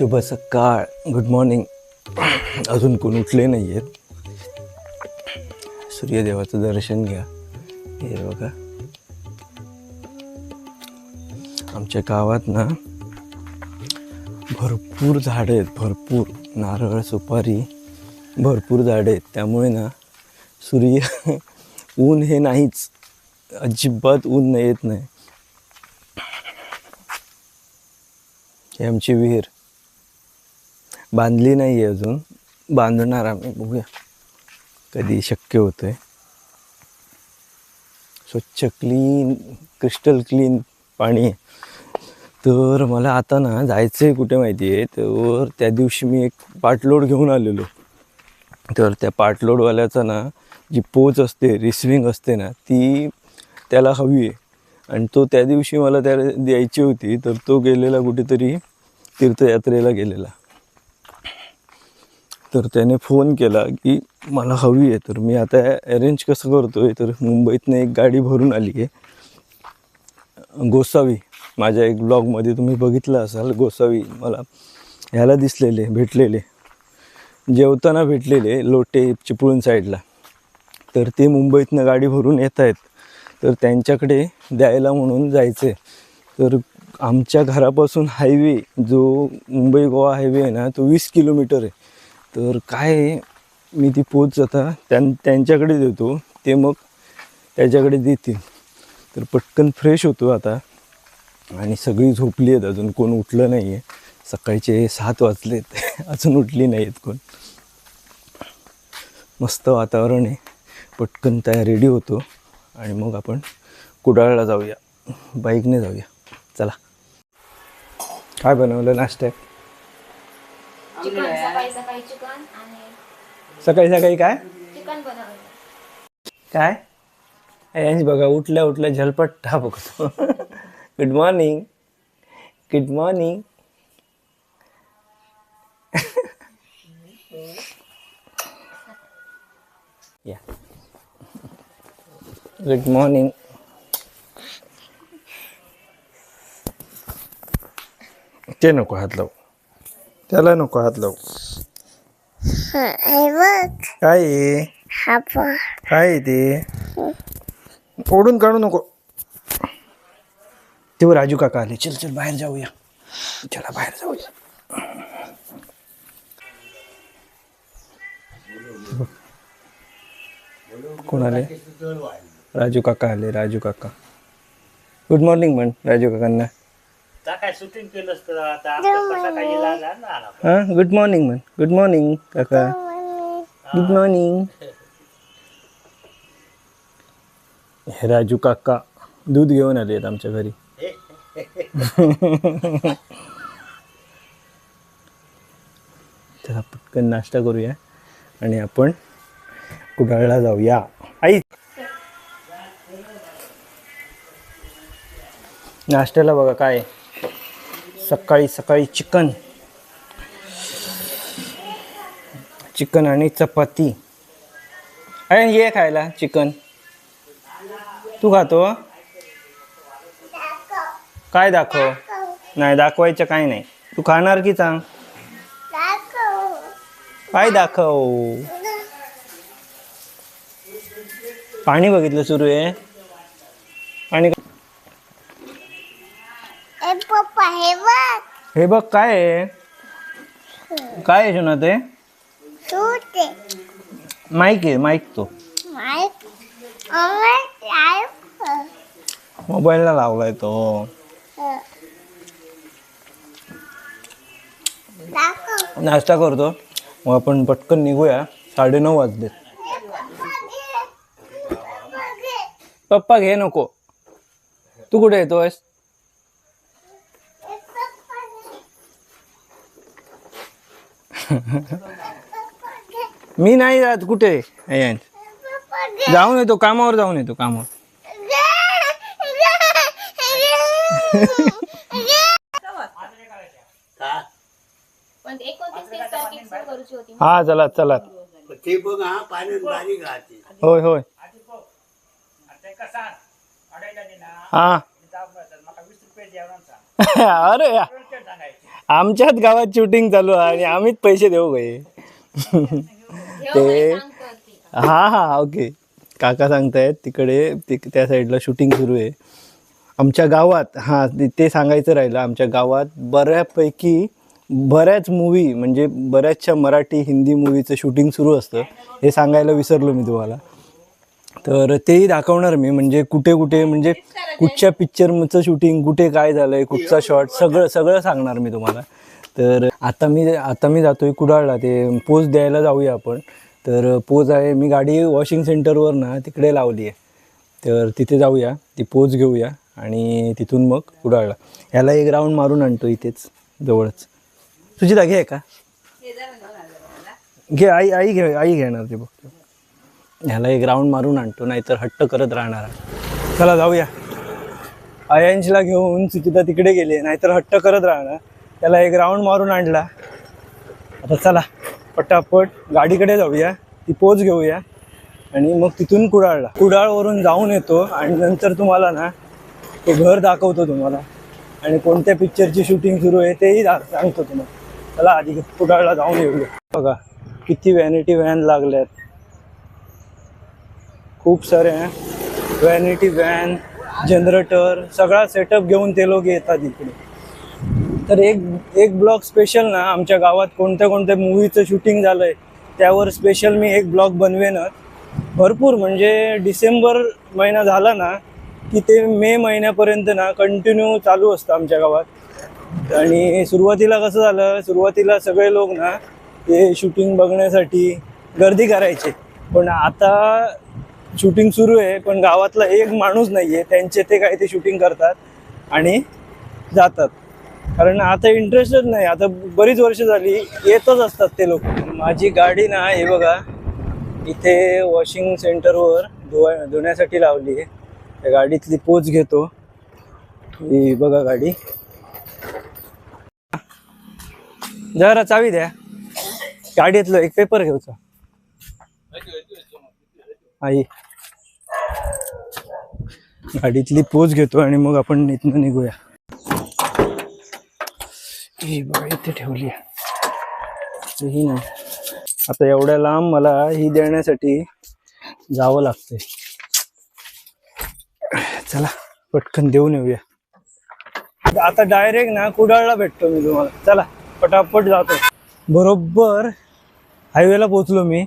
शुभ सकाळ good morning अजून कोण उठले नाही आहेत सूर्यदेवाचं दर्शन घ्या. हे बघा. आमच्या गावात ना भरपूर झाडं आहेत भरपूर. नारळ सुपारी भरपूर झाडं आहेत. त्यामुळे ना सूर्य ऊन हे नाहीच. अजिबात ऊन नाही येत नाही. हे आमची विहीर. बांधली नाही आहे अजून. बांधणार आम्ही बघूया. कधी शक्य होतं आहे स्वच्छ क्लीन क्रिस्टल क्लीन पाणी आहे. तर मला आता ना जायचं आहे कुठे माहिती आहे तर त्या दिवशी मी एक पाटलोड घेऊन आलेलो. तर त्या पाटलोडवाल्याचा ना जी पोच असते रिसिविंग असते ना ती त्याला हवी आहे. आणि तो त्या दिवशी मला त्याला द्यायची होती. तर तो गेलेला कुठेतरी तीर्थयात्रेला गेलेला. तर त्याने फोन केला की मला हवी आहे तर मी आता अरेंज कसं करतो आहे तर मुंबईतनं एक गाडी भरून आली आहे. गोसावी माझ्या एक ब्लॉगमध्ये तुम्ही बघितलं असाल गोसावी मला ह्याला दिसलेले भेटलेले जेवताना भेटलेले लोटे चिपळूण साईडला. तर ते मुंबईतनं गाडी भरून येत आहेत. तर त्यांच्याकडे द्यायला म्हणून जायचं आहे तर आमच्या घरापासून हायवे जो मुंबई गोवा हायवे आहे ना तो वीस किलोमीटर आहे. तर काय आहे, मी ती पोच आता त्यां त्यांच्याकडे देतो. ते मग त्याच्याकडे देतील. तर पटकन फ्रेश होतो आता. आणि सगळी झोपली आहेत. अजून कोण उठलं नाही आहे सकाळचे सात वाजलेत. अजून उठली नाही आहेत कोण. मस्त वातावरण आहे. पटकन त्या रेडी होतो. आणि मग आपण कुडाळला जाऊया. बाईकने जाऊया. चला. काय बनवलं नाश्त्यात सकाळी सकाळी चिकन आणि सकाळी सकाळी काय? चिकन बनवलं. काय? यांची बघा उठल्या उठल्या झलपट्टा बघतो गुड मॉर्निंग गुड मॉर्निंग या गुड मॉर्निंग ते नको हात लावू. त्याला नको हात लावू. काय? आहे काय आहे ते? ओढून काढू नको. तेव्हा राजू काका आले. चल चल बाहेर जाऊया. चला बाहेर जाऊया. कोण आले? राजू काका आले राजू काका. गुड मॉर्निंग म्हण राजू काकांना. आता काय शूटिंग केलं असतं? आता आपल्या कसा काही लागला ना आला. हां गुड मॉर्निंग म्हण गुड मॉर्निंग काका. गुड मॉर्निंग हे राजू काका दूध घेऊन आले आहेत आमच्या घरी. चला पटकन नाश्ता करूया आणि आपण कुडाळला जाऊया. आई! नाश्त्याला बघा काय आहे. सकाळी सकाळी चिकन. चिकन आणि चपाती. अरे ये खायला चिकन. तू खातो? काय दाखव? नाही दाखवायचं काय नाही. तू खाणार की सांग? काय दाखव? पाणी बघितलं सुरू आहे. आणि पाणी पप्पा हे बघ. हे बघ काय आहे? काय आहे शोना ते? सूट आहे. माईक आहे माईक तो. माईक? अमर लाईफ मोबाईलला लावलाय तो. दाखव. नाश्ता करतो. मग आपण पटकन निघूया. साडेनऊ वाजलेत पप्पा घे नको. तू कुठे येतोयस? मी नाही जात कुठे. जाऊन येतो कामावर जाऊन येतो कामावर. हा चला चला. ते बघ हा पाण्यात बारीक राहते होय होय. हा. अरे या. आमच्याच गावात शूटिंग चालू आहे आणि आम्हीच पैसे देऊ गे ते हा हा ओके. काका सांगतायत तिकडे त्या साईडला शूटिंग सुरू आहे. आमच्या गावात हां ते- ते सांगायचं राहिलं आमच्या गावात बऱ्यापैकी बऱ्याच मूवी म्हणजे बऱ्याचशा मराठी हिंदी मूवीचं शूटिंग सुरू असतं. हे सांगायला विसरलो मी तुम्हाला. तर तेही दाखवणार मी. म्हणजे कुठे कुठे म्हणजे कुठच्या पिक्चरचं शूटिंग कुठे काय झालंय कुठचा शॉट सगळं सगळं सांगणार मी तुम्हाला. तर आता मी आता मी जातोय कुडाळला. ते पोच द्यायला जाऊया आपण. तर पोच आहे मी गाडी वॉशिंग सेंटरवर ना तिकडे लावली आहे. तर तिथे जाऊया ती पोच घेऊया आणि तिथून मग कुडाळला. ह्याला एक राऊंड मारून आणतो इथेच जवळच. तुझी जागी आहे का घे आई आई घे आई घेणार ते बघतो ह्याला एक राऊंड मारून आणतो नाहीतर हट्ट करत राहणार चला जाऊया. आयांशला घेऊन सुचिता तिकडे गेली नाहीतर हट्ट करत राहणार. त्याला एक राऊंड मारून आणला. आता चला पटापट गाडीकडे जाऊया. ती पोच घेऊया. आणि मग तिथून कुडाळला. कुडाळवरून जाऊन येतो आणि नंतर तुम्हाला ना ते घर दाखवतो तुम्हाला. आणि कोणत्या पिक्चरची शूटिंग सुरू आहे तेही सांगतो तुम्हाला. चला आधी कुडाळला जाऊन येऊया. बघा किती व्हॅनिटी व्हॅन लागल्यात. खूप सारे व्हॅनिटी व्हॅन जनरेटर सगळा सेटअप घेऊन ते लोक येतात इकडे। तर एक एक ब्लॉग स्पेशल ना आमच्या गावात कोणत्या कोणत्या मूवीचं शूटिंग झालंय त्यावर स्पेशल मी एक ब्लॉग बनवेनच। भरपूर म्हणजे डिसेंबर महिना झाला ना की ते मे महिन्यापर्यंत ना कंटिन्यू चालू असतं आमच्या गावात। आणि सुरुवातीला कसं झालं सुरुवातीला सगळे लोक ना ते शूटिंग बघण्यासाठी गर्दी करायचे। पण आता शूटिंग सुरू आहे पण गावातला एक माणूस नाही आहे त्यांचे ते काय ते शूटिंग करतात आणि जातात. कारण आता इंटरेस्टच नाही. आता बरीच वर्ष झाली येतच असतात ते लोक. माझी गाडी ना हे बघा इथे वॉशिंग सेंटरवर धुवा धुण्यासाठी लावली आहे. त्या गाडीतली पोच घेतो. ही बघा गाडी. जरा चावी द्या. गाडीतलं एक पेपर घेऊचा. आई. गाडीतली पोच घेतो आणि मग आपण इथनं निघूया. ही बघा इथे ठेवली ही नाही. आता एवढ्या लांब मला ही देण्यासाठी जावं लागतंय. चला पटकन देऊन येऊया. आता डायरेक्ट ना कुडाळला भेटतो मी तुम्हाला. चला पटापट जातो. बरोबर हायवेला पोचलो मी.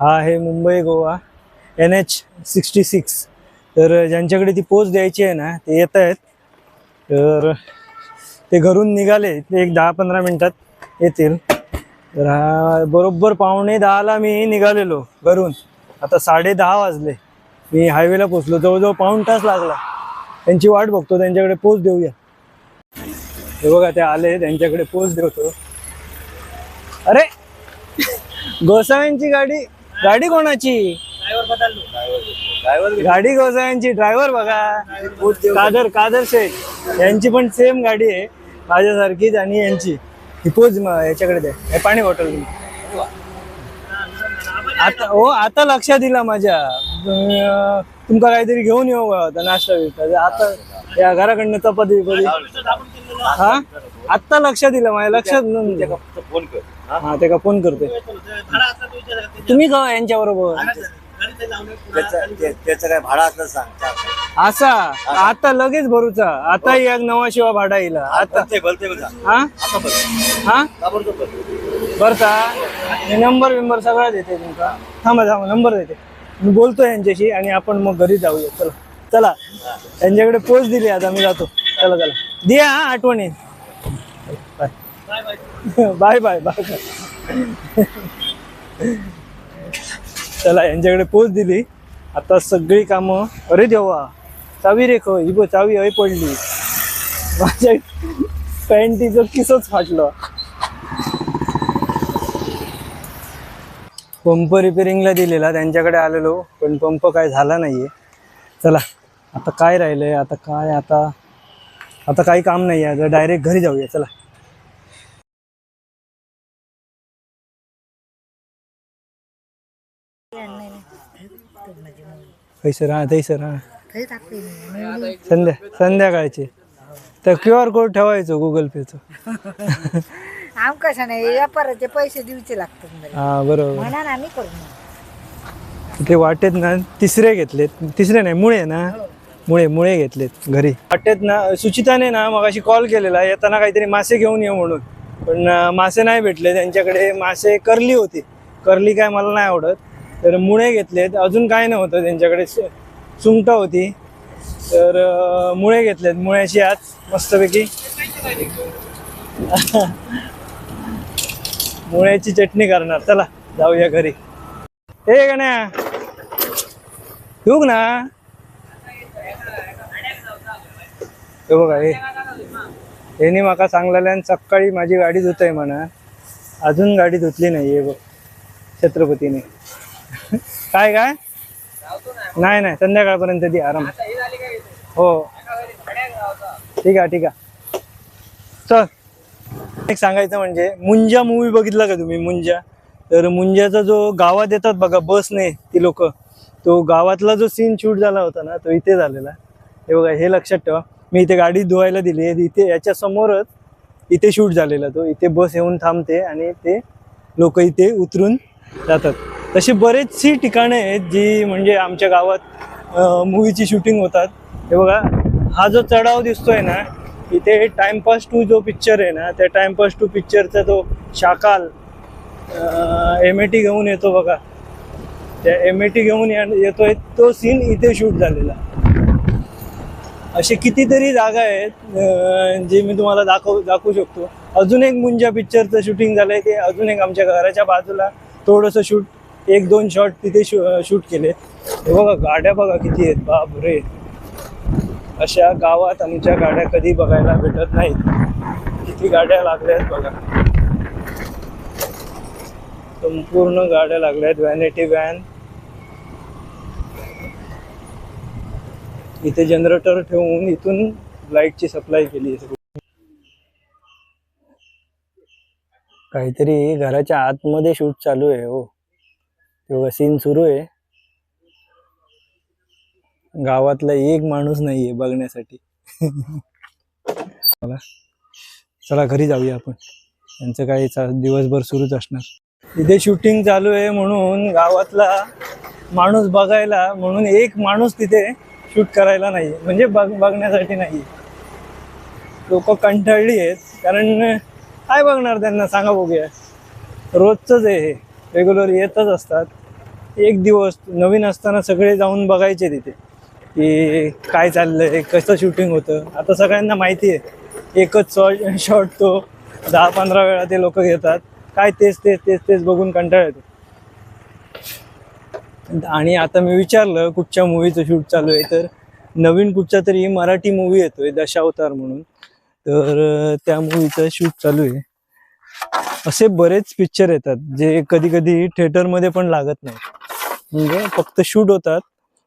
हा आहे Mumbai Goa. N H sixty six तर ज्यांच्याकडे ती पोच द्यायची आहे ना ते येत आहेत. तर ते घरून निघाले ते एक दहा पंधरा मिनटात येतील. तर हा बरोबर पावणे दहाला मी निघालेलो घरून. आता साडे दहा वाजले. मी हायवेला पोचलो जवळजवळ पाऊण तास लागला. त्यांची वाट बघतो. त्यांच्याकडे पोच देऊया. हे बघा ते आले. त्यांच्याकडे पोच देवतो अरे! गोसाव्यांची गाडी. गाडी कोणाची? गाडी गोसाव्यांची ड्रायव्हर बघा. कादर कादर शेख. यांची पण सेम गाडी आहे. माझ्यासारखीच आणि यांची. ही पोच म- याच्याकडे द्या हे पाणी बॉटल. आता हो आता लक्षात दिला माझ्या. तुमका काहीतरी घेऊन येऊ नाश्ता आता या घराकडनं चपाती हा? आत्ता लक्षात दिलं माझ्या. लक्षात. फोन कर. हा? ते का फोन करतोय. तुम्ही का यांच्या बरोबर त्याचं काय भाडा असलं सांग असा? आता लगेच भरूचा. आता एक नवा शिवा भाडा येईल. आता हा? हा? मी नंबर बिंबर सगळा देते तुमचा. थांबा थांबा नंबर देते. मी बोलतो यांच्याशी आणि आपण मग घरी जाऊया. चला. चला. त्यांच्याकडे पोच दिली आता मी जातो. चला चला. द्या हा आठवणी. बाय. Bye bye bye. चला यांच्याकडे पोच दिली. आता सगळी कामं अरे देवा चावी रे खय ही चावी हय पडली. माझ्या पॅन्टीचं किसच फाटलं. पंप रिपेरिंगला दिलेला त्यांच्याकडे आलेलो पण पंप काय झाला नाहीये. चला आता काय राहिलंय आता काय आता आता काही काम नाही आहे डायरेक्ट घरी जाऊया चला. कैसर हा तैसर हा संध्या संध्याकाळचे. तर क्यू आर कोड ठेवायचो गुगल पेचं आम कशा नाही व्यापाराचे पैसे लागतात मला. हा बरोबर. म्हणा ना आम्ही करू ना. ते वाटेत ना तिसरे घेतलेत. तिसरे नाही मुळे ना. मुळे मुळे घेतलेत घरी. वाटेत ना सुचिताने ना मग अशी कॉल केलेला. येताना काहीतरी मासे घेऊन ये म्हणून. पण अं, मासे नाही भेटले. त्यांच्याकडे मासे करली होती. करली काय मला नाही आवडत. तर मुळे घेतलेत. अजून काय नव्हतं त्यांच्याकडे सुंगटं होती. तर मुळे घेतलेत. मुळ्याची आज मस्तपैकी. मुळ्याची चटणी करणार. चला जाऊया घरी. हे गण्या. ठेवू ना. हे बघा हे. यांनी माका सांगलेल्यान सकाळी माझी गाडी धुतय म्हणा. अजून गाडी धुतली नाही आहे बघ. छत्रपतीने. काय काय? नाही नाही. संध्याकाळपर्यंत ती आराम. हो. ठीक आहे ठीक आहे. चल. एक सांगायचं म्हणजे मुंजा मूवी बघितला का तुम्ही मुंजा? तर मुंजाचा जो गावात येतात बघा बसने ती लोक तो गावातला जो सीन शूट झाला होता ना तो इथे झालेला. हे बघा हे लक्षात ठेवा. मी इथे गाडी धुवायला दिली आहे. इथे याच्या समोरच इथे शूट झालेला तो. इथे बस येऊन थांबते आणि ते लोक इथे उतरून जातात. तशी बरेचशी ठिकाणं आहेत जी म्हणजे आमच्या गावात मूवीची शूटिंग होतात. हे बघा हा जो चढाव दिसतोय ना इथे टाइमपास टू जो पिक्चर आहे ना त्या टाइमपास टू पिक्चरचा तो शाकाल एम ए टी घेऊन येतो बघा. त्या एम ए टी घेऊन या- येतोय तो सीन इथे शूट झालेला. असे कितीतरी जागा आहेत जे मी तुम्हाला दाखवू दाखवू शकतो. अजून एक मुंजा पिक्चरचं शूटिंग झालंय ते अजून एक आमच्या घराच्या बाजूला थोडंसं शूट एक दोन शॉट तिथे शू शूट केले. हे बघा गाड्या बघा किती आहेत. बाप रे अशा गावात आमच्या गाड्या कधी बघायला भेटत नाहीत किती गाड्या लागल्या आहेत बघा. संपूर्ण गाड्या लागल्या आहेत. व्हॅनिटी व्हॅन इथे जनरेटर ठेवून इथून लाईटची सप्लाय केली काहीतरी घराच्या आतमध्ये शूट चालू आहे हो. तेवढं सीन सुरू आहे. गावातला एक माणूस नाहीये बघण्यासाठी. चला चला घरी जाऊया आपण. यांचं काही दिवसभर सुरूच असणार. इथे शूटिंग चालू आहे म्हणून गावातला माणूस बघायला म्हणून एक माणूस तिथे शूट करायला नाही म्हणजे बघ बघण्यासाठी नाही लोक कंटाळली आहेत कारण काय बघणार त्यांना? सांगा बघूया. रोजचंच आहे हे. रेग्युलर येतच असतात. एक दिवस नवीन असताना सगळे जाऊन बघायचे तिथे की काय चाललं आहे कसं शूटिंग होतं. आता सगळ्यांना माहिती आहे. एकच शॉट शॉट तो दहा पंधरा वेळा ते लोक घेतात. काय तेच तेच तेच तेच बघून कंटाळ येतो. आणि आता मी विचारलं कुठच्या मूवीचं शूट चालू आहे? तर नवीन कुठच्या तरी मराठी मूवी येतोय दशावतार म्हणून. तर त्या मूवीचं शूट चालू आहे. असे बरेच पिक्चर येतात जे कधी कधी थिएटरमध्ये पण लागत नाही म्हणजे फक्त शूट होतात.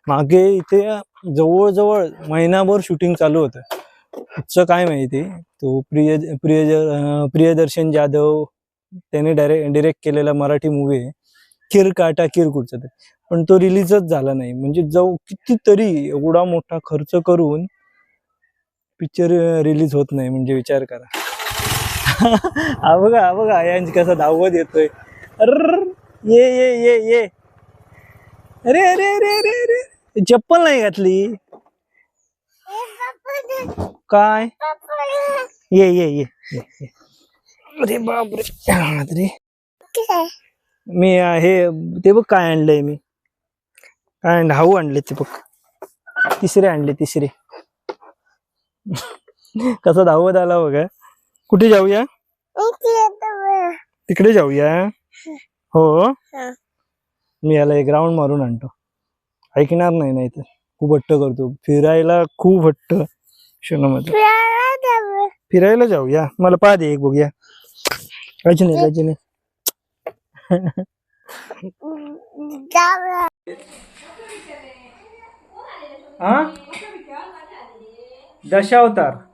मागे इथे जवळजवळ महिनाभर शूटिंग चालू होतं. कुठचं काय माहिती? तो प्रिय प्रिय प्रियदर्शन जाधव त्याने डायरेक्ट डिरेक्ट केलेला मराठी मूवी आहे. किर काटा किरकुटचा पण तो रिलीजच झाला नाही. म्हणजे जाऊ कितीतरी एवढा मोठा खर्च करून पिक्चर रिलीज होत नाही. म्हणजे विचार करा. हा बघा हा बघा यांची कसा धावत येतोय. अर ये ये ये ये. अरे अरे अरे अरे अरे चप्पल नाही घातली. काय? ये ये ये ये, अरे बापरे. अरे. मी हे ते बघ काय आणलंय मी. काय आणलं? हाऊ आणले ते बघ. तिसरे आणले तिसरे. कसा धावत आला बघा. कुठे जाऊया? तिकडे जाऊया? हो? मी याला एक राऊंड मारून आणतो. ऐकणार नाही नाही तर. खूप हट्ट करतो. फिरायला खूप हट्ट. क्षणामध्ये. फिरायला जाऊया? मला पहा दे एक बघूया. काहीच नाही काहीच नाही हा? दशावतार.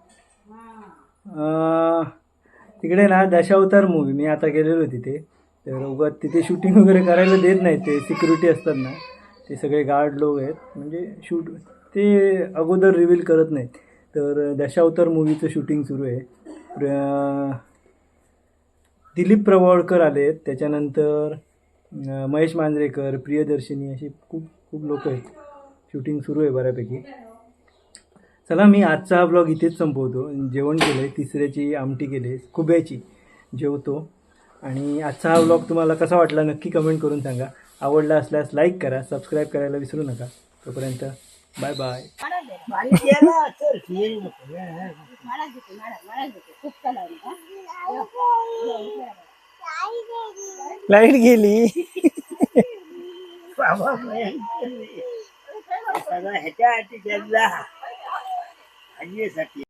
तिकडे ना दशावतार मूवी मी आता गेलेलो तिथे. तर उगाच तिथे शूटिंग वगैरे करायला देत नाही ते सिक्युरिटी असतात ना. ते सगळे गार्ड लोक आहेत. म्हणजे शूट ते अगोदर रिव्हील करत नाहीत. तर दशावतार मूवीचं शूटिंग सुरू आहे. प्र दिलीप प्रभावळकर आले आहेत. त्याच्यानंतर महेश मांजरेकर प्रियदर्शिनी अशी खूप खूप लोक आहेत. शूटिंग सुरू आहे बऱ्यापैकी. चला मी आजचा ब्लॉग इथेच संपवतो जेवण केलं आहे तिसऱ्याची आमटी केली आहे खुब्याची जेवतो आणि आजचा हा ब्लॉग तुम्हाला कसा वाटला नक्की कमेंट करून सांगा आवडला असल्यास लाईक करा सबस्क्राईब करायला विसरू नका तोपर्यंत बाय बाय लाइट गेली ह्याच्या Aliyezati